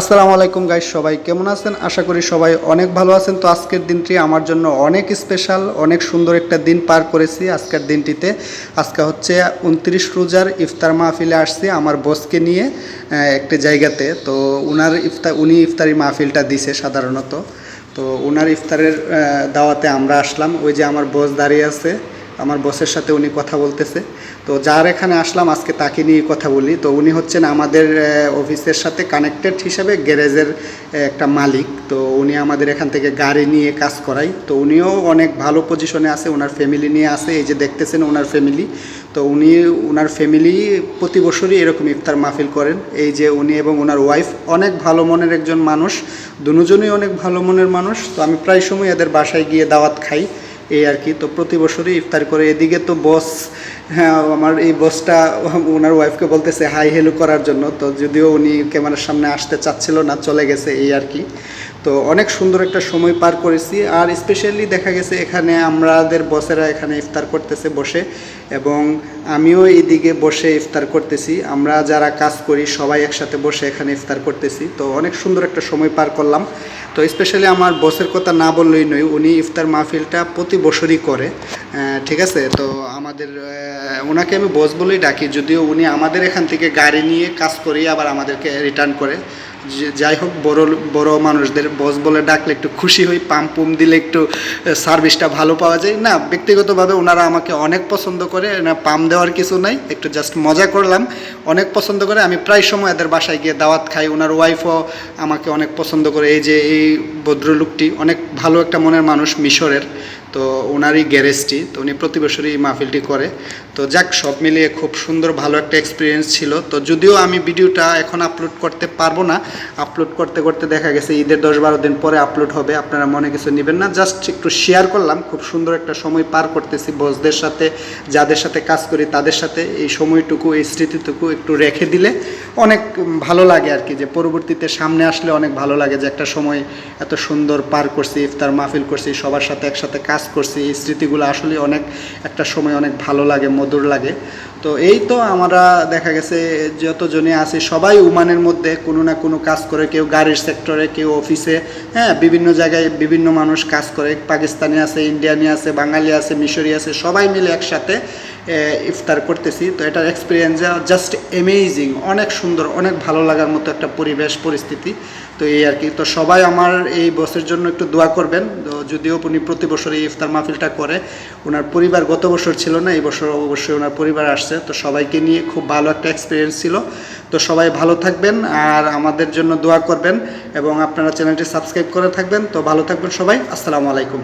আসসালামু আলাইকুম গাইস সবাই কেমন আছেন? আশা করি সবাই অনেক ভালো আছেন। তো আজকের দিনটি আমার জন্য অনেক স্পেশাল অনেক সুন্দর একটা দিন পার করেছি আজকের দিনটিতে। আজকে হচ্ছে উনত্রিশ রোজার ইফতার মাহফিলে আসছি আমার বসকে নিয়ে একটি জায়গাতে। তো উনার ইফতার উনি ইফতারি মাহফিলটা দিছে সাধারণত। তো উনার ইফতারের দাওয়াতে আমরা আসলাম। ওই যে আমার বস দাঁড়িয়ে আছে। আমার বসের সাথে উনি কথা বলতেছে। তো যার এখানে আসলাম, আজকে তাকে নিয়ে কথা বলি। তো উনি হচ্ছেন আমাদের অফিসের সাথে কানেক্টেড হিসাবে গ্যারেজের একটা মালিক। তো উনি আমাদের এখান থেকে গাড়ি নিয়ে কাজ করাই তো উনিও অনেক ভালো পজিশনে আছে ওনার ফ্যামিলি নিয়ে আছে। এই যে দেখতেছেন ওনার ফ্যামিলি তো উনি ওনার ফ্যামিলি প্রতি বছরই এরকম ইফতার মাহফিল করেন। এই যে উনি এবং ওনার ওয়াইফ অনেক ভালো মনের একজন মানুষ। দুজনই অনেক ভালো মনের মানুষ। তো আমি প্রায় সময় এদের বাসায় গিয়ে দাওয়াত খাই। এই আর কি। তো প্রতি বছরই ইফতার করে। এদিকে তো বস হ্যাঁ আমার এই বসটা ওনার ওয়াইফকে বলতেছে হাই হেলো করার জন্য। তো যদিও উনি ক্যামেরার সামনে আসতে চাচ্ছিল না, চলে গেছে এই আর কি। তো অনেক সুন্দর একটা সময় পার করেছি। আর স্পেশালি দেখা গেছে এখানে আমাদের বসেরা এখানে ইফতার করতেছে বসে এবং আমিও এইদিকে বসে ইফতার করতেছি। আমরা যারা কাজ করি সবাই একসাথে বসে এখানে ইফতার করতেছি। তো অনেক সুন্দর একটা সময় পার করলাম। তো স্পেশালি আমার বসের কথা না বললেই নয়, উনি ইফতার মাহফিলটা প্রতি বছরই করে। ঠিক আছে? তো আমাদের ওনাকে আমি বস বলেই ডাকি, যদিও উনি আমাদের এখান থেকে গাড়ি নিয়ে কাজ করিয়ে আবার আমাদেরকে রিটার্ন করে। যাই হোক, বড় বড় মানুষদের বস বলে ডাকলে একটু খুশি হই পাম্প পুম দিলে একটু সার্ভিসটা ভালো পাওয়া যায়। না, ব্যক্তিগতভাবে ওনারা আমাকে অনেক পছন্দ করে, না, পাম দেওয়ার কিছু নাই, একটু জাস্ট মজা করলাম। অনেক পছন্দ করে, আমি প্রায় সময় এদের বাসায় গিয়ে দাওয়াত খাই। ওনার ওয়াইফও আমাকে অনেক পছন্দ করে, এই যে এই ভদ্রলোকটি অনেক ভালো একটা মনের মানুষ মিশরের। তো ওনারই গ্যারেজটি, তো উনি প্রতি বছরই মাহফিলটি করে। তো যাক, সব মিলিয়ে খুব সুন্দর, ভালো একটা এক্সপিরিয়েন্স ছিল। তো যদিও আমি ভিডিওটা এখন আপলোড করতে পারব না আপলোড করতে করতে দেখা গেছে ঈদের দশ বারো দিন পরে আপলোড হবে, আপনারা মনে কিছু নেবেন না। জাস্ট একটু শেয়ার করলাম, খুব সুন্দর একটা সময় পার করতেছি বসদের সাথে, যাদের সাথে কাজ করি তাদের সাথে, এই সময়টুকু, এই স্মৃতিটুকু একটু রেখে দিলে অনেক ভালো লাগে আর কি, যে পরবর্তীতে সামনে আসলে অনেক ভালো লাগে যে একটা সময় এত সুন্দর পার করছি, ইফতার মাহফিল করছি, সবার সাথে একসাথে কাজ করছি, এই স্মৃতিগুলো আসলে অনেক একটা সময় অনেক ভালো লাগে, মধুর লাগে। তো এই তো আমরা দেখা গেছে যতজনে আছি, সবাই উমানের মধ্যে কোনো না কোনো কাজ করে, কেউ গাড়ির সেক্টরে কেউ অফিসে হ্যাঁ বিভিন্ন জায়গায় বিভিন্ন মানুষ কাজ করে, পাকিস্তানি আছে, ইন্ডিয়ানি আছে, বাঙালি আছে, মিশরি আছে, সবাই মিলে একসাথে ইফতার করতেছি। তো এটার এক্সপিরিয়েন্স জাস্ট অ্যামেজিং অনেক সুন্দর, অনেক ভালো লাগার মতো একটা পরিবেশ, পরিস্থিতি। তো এই আর কি। তো সবাই আমার এই বসের জন্য একটু দোয়া করবেন। তো যদিও উনি প্রতি বছর এই ইফতার মাহফিলটা করে ওনার পরিবার গত বছর ছিল না, এই বছর অবশ্যই ওনার পরিবার আসছে। তো সবাইকে নিয়ে খুব ভালো একটা এক্সপিরিয়েন্স ছিল। তো সবাই ভালো থাকবেন আর আমাদের জন্য দোয়া করবেন এবং আপনারা চ্যানেলটি সাবস্ক্রাইব করে থাকবেন। তো ভালো থাকবেন সবাই। আসসালামু আলাইকুম।